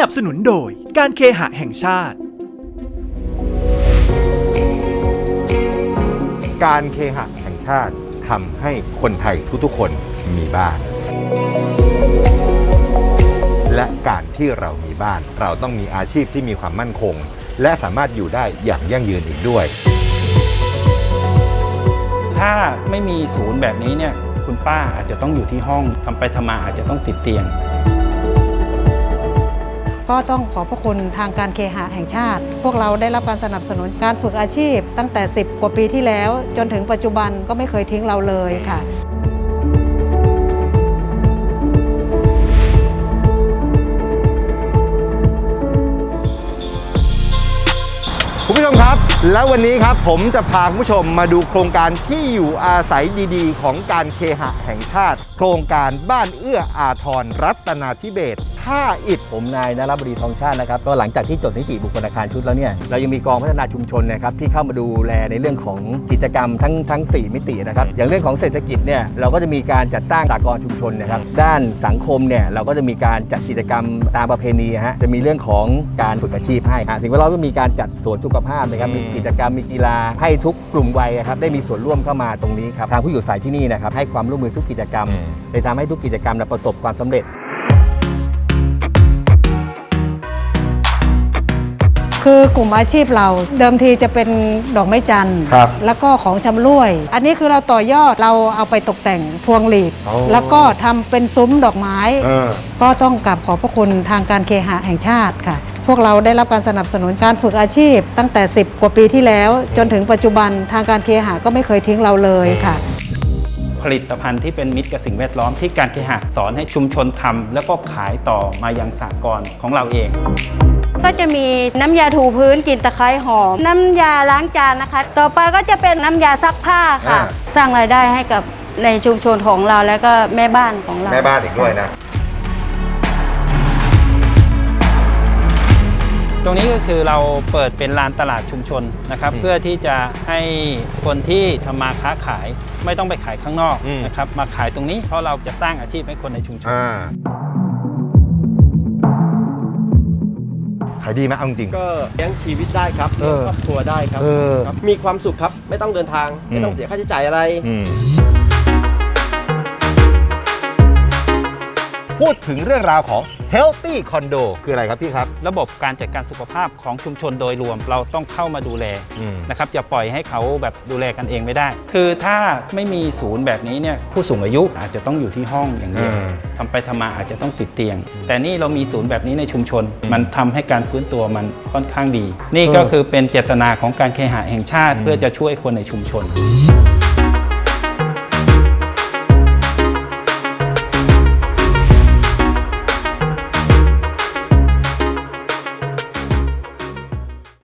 นับสนุนโดยการเคหะแห่งชาติ การเคหะแห่งชาติทำให้คนไทยทุกๆคนมีบ้าน และการที่เรามีบ้าน เราต้องมีอาชีพที่มีความมั่นคง และสามารถอยู่ได้อย่างยั่งยืนอีกด้วย ถ้าไม่มีศูนย์แบบนี้เนี่ยคุณป้าอาจจะต้องอยู่ที่ห้องทำไปทำมาอาจจะต้องติดเตียง ก็ต้องขอบพระคุณทางการเคหะแห่งชาติ พวกเราได้รับการสนับสนุนการฝึกอาชีพ ตั้งแต่ 10 กว่าปีที่แล้ว จนถึงปัจจุบันก็ไม่เคยทิ้งเราเลยค่ะคุณผู้ชมครับ แล้ววันนี้ครับผมจะพาคุณผู้ชมมาดูโครงการที่อยู่อาศัยดีๆ ของการเคหะแห่งชาติ โครงการบ้านเอื้ออาทรรัตนาธิเบศ ท่าอิฐผมนายนรบดีทองชาตินะครับก็หลังจากที่จดนิติบุคคลอาคารชุดแล้วเนี่ยเรายังมีกองพัฒนาชุมชนนะครับที่เข้ามาดูแลในเรื่องของกิจกรรมทั้งทั้ง 4 มิตินะครับอย่างเรื่องของเศรษฐกิจเนี่ยเราก็จะมีการจัดตั้งสากลชุมชนนะครับด้านสังคมเนี่ยเราก็จะมีการจัดกิจกรรมตามประเพณีฮะจะมีเรื่องของการฝึกอาชีพให้อะสิ่งแวดล้อมก็มีการจัดสวนสุขภาพนะครับอืมมีกิจกรรมมีกีฬาให้ทุกกลุ่มวัยครับได้มีส่วนร่วมเข้ามาตรงนี้ครับทางผู้อยู่อาศัยที่นี่นะครับให้ความร่วมมือทุกกิจกรรมเลยทำให้ทุกกิจกรรมน่ะประสบความสำเร็จ คือกลุ่มอาชีพเราเดิมทีจะเป็นดอกไม้จันทร์ครับแล้วก็ของชำร่วย อันนี้คือเราต่อยอดเราเอาไปตกแต่งพวงหลีด โอ้ แล้วก็ทำเป็นซุ้มดอกไม้ เออ ก็ต้องกราบขอบพระคุณทางการเคหะแห่งชาติค่ะ พวกเราได้รับการสนับสนุนการฝึกอาชีพ ตั้งแต่ 10 กว่าปีที่แล้ว จนถึงปัจจุบันทางการเคหะก็ไม่เคยทิ้งเราเลยค่ะ ผลิตภัณฑ์ที่เป็นมิตรกับสิ่งแวดล้อมที่การเคหะสอนให้ชุมชนทำแล้วก็ขายต่อมายังสากลของเราเอง ก็จะมีน้ำยาถูพื้นกลิ่นตะไคร้หอม น้ำยาล้างจานนะคะ ต่อไปก็จะเป็นน้ำยาซักผ้าค่ะ อ่า สร้างรายได้ให้กับในชุมชนของเราแล้วก็แม่บ้านของเรา แม่บ้านอีกด้วยนะ ตรงนี้ก็คือเราเปิดเป็นลานตลาดชุมชนนะครับ อืมเพื่อที่จะให้คนที่ทำมาค้าขาย ไม่ต้องไปขายข้างนอกอืม นะครับ มาขายตรงนี้เพราะเราจะสร้างอาชีพให้คนในชุมชน อ่า ขายดีไหมเอาจริง ก็เลี้ยงชีวิตได้ครับเอเลี้ยองครอบครัวได้ครับเออครับ มีความสุขครับ ไม่ต้องเดินทาง ไม่ต้องเสียค่าใช้จ่ายอะไรอืม พูดถึงเรื่องราวของ Healthy Condo คืออะไรครับพี่ครับ ระบบการจัดการสุขภาพของชุมชนโดยรวมเราต้องเข้ามาดูแลอืม นะครับอย่าปล่อยให้เขาแบบดูแลกันเองไม่ได้ คือถ้าไม่มีศูนย์แบบนี้เนี่ยผู้สูงอายุอาจจะต้องอยู่ที่ห้องอย่างเดียวอืม ทำไปทำมาอาจจะต้องติดเตียง แต่นี่เรามีศูนย์แบบนี้ในชุมชน มันทำให้การฟื้นตัวมันค่อนข้างดี นี่ก็คือเป็นเจตนาของการเคหะแห่งชาติ เพื่อจะช่วยคนในชุมชนอ